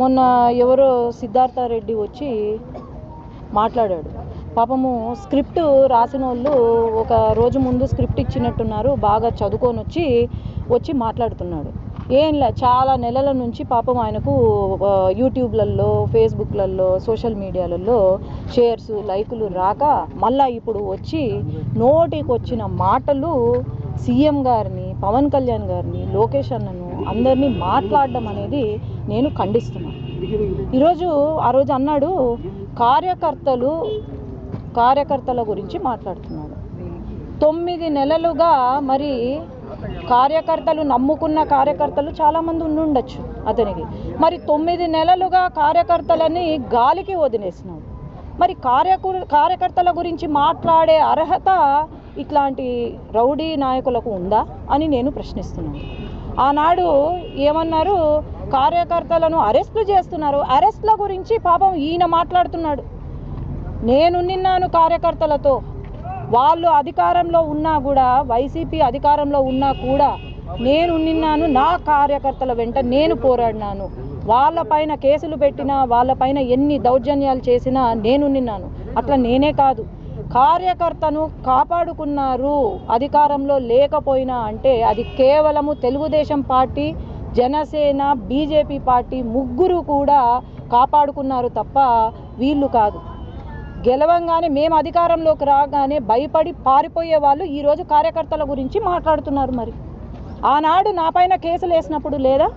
మొన్న ఎవరో సిద్ధార్థ రెడ్డి వచ్చి మాట్లాడాడు. పాపము స్క్రిప్ట్ రాసిన వాళ్ళు ఒక రోజు ముందు స్క్రిప్ట్ ఇచ్చినట్టున్నారు బాగా చదువుకొని వచ్చి వచ్చి మాట్లాడుతున్నాడు. ఏం లే చాలా నెలల నుంచి పాపం ఆయనకు యూట్యూబ్లలో ఫేస్బుక్లలో సోషల్ మీడియాలలో షేర్స్ లైకులు రాక మళ్ళా ఇప్పుడు వచ్చి నోటికి వచ్చిన మాటలు సీఎం గారిని పవన్ కళ్యాణ్ గారిని లోకేష్ అన్నను అందరినీ మాట్లాడడం అనేది నేను ఖండిస్తున్నాను ఈరోజు ఆ రోజు అన్నాడు కార్యకర్తలు కార్యకర్తల గురించి మాట్లాడుతున్నాడు. తొమ్మిది నెలలుగా మరి కార్యకర్తలు నమ్ముకున్న కార్యకర్తలు చాలామంది ఉండుండొచ్చు అతనికి. మరి తొమ్మిది నెలలుగా కార్యకర్తలని గాలికి వదిలేసినాడు. మరి కార్యకు కార్యకర్తల గురించి మాట్లాడే అర్హత ఇట్లాంటి రౌడీ నాయకులకు ఉందా అని నేను ప్రశ్నిస్తున్నాను. ఆనాడు ఏమన్నారు? కార్యకర్తలను అరెస్టు చేస్తున్నారు. అరెస్ట్ల గురించి పాపం ఈయన మాట్లాడుతున్నాడు. నేను నిన్నాను కార్యకర్తలతో. వాళ్ళు అధికారంలో ఉన్నా కూడా వైసీపీ అధికారంలో ఉన్నా కూడా నేను నిన్నాను నా కార్యకర్తల వెంట నేను పోరాడినాను. వాళ్ళపైన కేసులు పెట్టినా వాళ్ళపైన ఎన్ని దౌర్జన్యాలు చేసినా నేను నిన్నాను. అట్లా నేనే కాదు. కార్యకర్తను కాపాడుకున్నారు అధికారంలో లేకపోయినా అంటే అది కేవలము Telugu Desam party Janasena BJP party ముగ్గురు కూడా కాపాడుకున్నారు తప్ప వీళ్ళు కాదు. గెలవంగానే మేము అధికారంలోకి రాగానే భయపడి పారిపోయే వాళ్ళు ఈరోజు కార్యకర్తల గురించి మాట్లాడుతున్నారు మరి. ఆనాడు నా పైన కేసులు వేసినప్పుడు లేదా?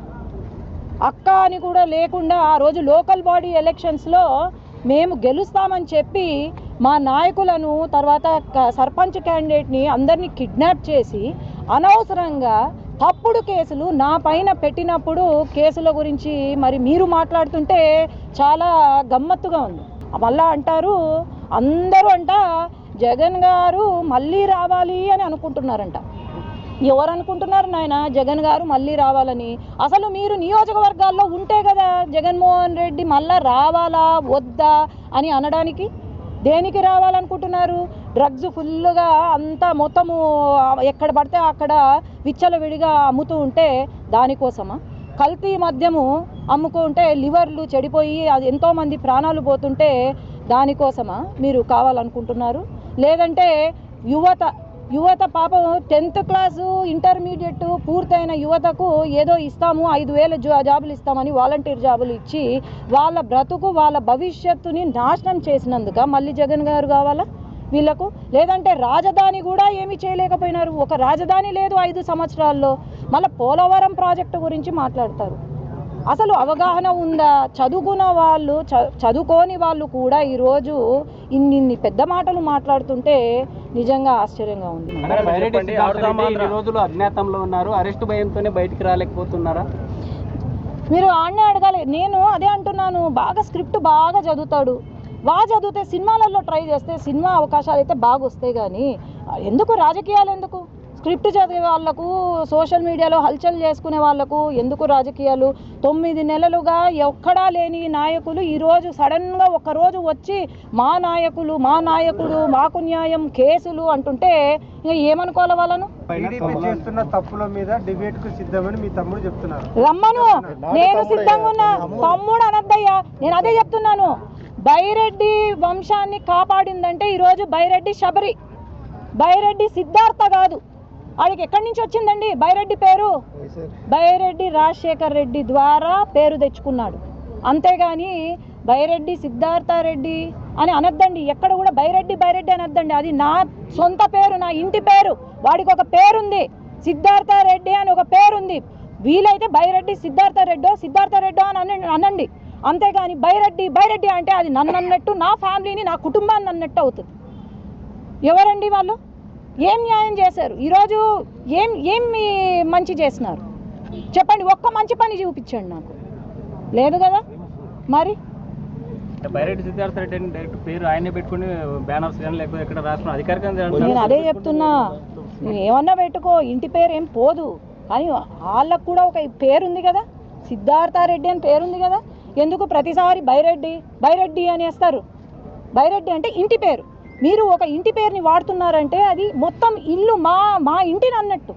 అక్క అని కూడా లేకుండా ఆ రోజు లోకల్ బాడీ ఎలక్షన్స్లో మేము గెలుస్తామని చెప్పి మా నాయకులను తర్వాత క- సర్పంచ్ క్యాండిడేట్ని అందరినీ కిడ్నాప్ చేసి అనవసరంగా తప్పుడు కేసులు నా పైన పెట్టినప్పుడు కేసుల గురించి మరి మీరు మాట్లాడుతుంటే చాలా గమ్మత్తుగా ఉంది. మళ్ళా అంటారు అందరూ అంట జగన్ గారు మళ్ళీ రావాలి అని అనుకుంటున్నారంట. ఎవరు అనుకుంటున్నారు నాయన? జగన్ గారు మళ్ళీ రావాలని. అసలు మీరు నియోజకవర్గాల్లో ఉంటే కదా జగన్మోహన్ రెడ్డి మళ్ళా రావాలా వద్దా అని అనడానికి? దేనికి రావాలనుకుంటున్నారు? డ్రగ్స్ ఫుల్గా అంతా మొత్తము ఎక్కడ పడితే అక్కడ విచ్చలవిడిగా అమ్ముతూ ఉంటే దానికోసమా? కల్తీ మద్యము అమ్ముకుంటే లివర్లు చెడిపోయి అది ఎంతోమంది ప్రాణాలు పోతుంటే దానికోసమా మీరు కావాలనుకుంటున్నారు? లేదంటే యువత యువత పాపం టెన్త్ క్లాసు ఇంటర్మీడియట్ పూర్తయిన యువతకు ఏదో ఇస్తాము ఐదు వేల జా జాబులు ఇస్తామని వాలంటీర్ జాబులు ఇచ్చి వాళ్ళ బ్రతుకు వాళ్ళ భవిష్యత్తుని నాశనం చేసినందుక మళ్ళీ జగన్ గారు కావాలా వీళ్ళకు? లేదంటే రాజధాని కూడా ఏమీ చేయలేకపోయినారు. ఒక రాజధాని లేదు ఐదు సంవత్సరాల్లో. మళ్ళీ పోలవరం ప్రాజెక్టు గురించి మాట్లాడతారు. అసలు అవగాహన ఉందా? చదువుకున్న వాళ్ళు చ- చదువుకోని వాళ్ళు కూడా ఈరోజు ఇన్ని పెద్ద మాటలు మాట్లాడుతుంటే నిజంగా ఆశ్చర్యంగా ఉంది. రోజులు అజ్ఞాతంలో ఉన్నారు. అరెస్ట్ భయంతోనే బయటికి రాలేకపోతున్నారా? మీరు ఆడనే అడగాలి. నేను అదే అంటున్నాను. బాగా స్క్రిప్ట్ బాగా చదువుతాడు. బాగా చదివితే సినిమాలలో ట్రై చేస్తే సినిమా అవకాశాలు అయితే బాగా వస్తాయి కానీ ఎందుకు? రాజకీయాలు ఎందుకు? స్క్రిప్ట్ చదివే వాళ్ళకు సోషల్ మీడియాలో హల్చల్ చేసుకునే వాళ్ళకు ఎందుకు రాజకీయాలు? తొమ్మిది నెలలుగా ఎక్కడా లేని నాయకులు ఈరోజు సడన్గా రోజు వచ్చి మా నాయకులు మా నాయకుడు మాకు న్యాయం కేసులు అంటుంటే ఇంకా ఏమనుకోవాలి వాళ్ళను? చేస్తున్న తప్పుల మీద డిబేట్కు సిద్ధమని మీ తమ్ముడు చెప్తున్నారు. రమ్మను! నేను సిద్ధంగా ఉన్నా. తమ్ముడు. అనద్దయ్యా. నేను అదే చెప్తున్నాను. బైరెడ్డి వంశాన్ని కాపాడిందంటే ఈరోజు బైరెడ్డి శబరి. బైరెడ్డి సిద్ధార్థ కాదు. వాడికి ఎక్కడి నుంచి వచ్చిందండి? బైరెడ్డి పేరు? బైరెడ్డి రాజశేఖర్ రెడ్డి ద్వారా పేరు తెచ్చుకున్నాడు. అంతేగాని బైరెడ్డి సిద్ధార్థ రెడ్డి అని అనద్దండి. ఎక్కడ కూడా బైరెడ్డి బైరెడ్డి అనద్దండి. అది నా సొంత పేరు నా ఇంటి పేరు. వాడికి ఒక పేరుంది. సిద్ధార్థ రెడ్డి అని ఒక పేరుంది. వీలైతే బైరెడ్డి సిద్ధార్థ రెడ్డో సిద్ధార్థ రెడ్డో అని అనండి అనండి. అంతేగాని బైరెడ్డి బైరెడ్డి అంటే అది నన్ను అన్నట్టు నా ఫ్యామిలీని నా కుటుంబాన్ని అన్నట్టు అవుతుంది. ఎవరండి వాళ్ళు? ఏం న్యాయం చేశారు? ఈరోజు ఏం ఏం మీ మంచి చేసినారు? చెప్పండి ఒక్క మంచి పని చూపించండి నాకు. లేదు కదా? మరి? పేరు ఆయనే పెట్టుకుని బ్యానర్స్ లేకపోతే అధికారికంగా నేను అదే చెప్తున్నా. ఏమన్నా పెట్టుకో ఇంటి పేరు ఏం పోదు. కానీ వాళ్ళకు కూడా ఒక పేరు ఉంది కదా? సిద్ధార్థ రెడ్డి అని పేరుంది కదా? ఎందుకు ప్రతిసారి బైరెడ్డి బైరెడ్డి అని వేస్తారు? బైరెడ్డి అంటే ఇంటి పేరు. మీరు ఒక ఇంటి పేరుని వాడుతున్నారంటే అది మొత్తం ఇల్లు మా మా ఇంటిని అన్నట్టు.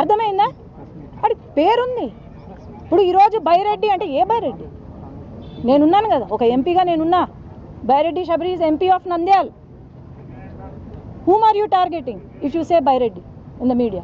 అర్థమైందా? అది పేరుంది. ఇప్పుడు ఈరోజు బైరెడ్డి అంటే ఏ బైరెడ్డి? నేనున్నాను కదా ఒక ఎంపీగా నేనున్నా. Byreddy Shabari MP of Nandyal. Whom are you targeting if you say Byreddy in the media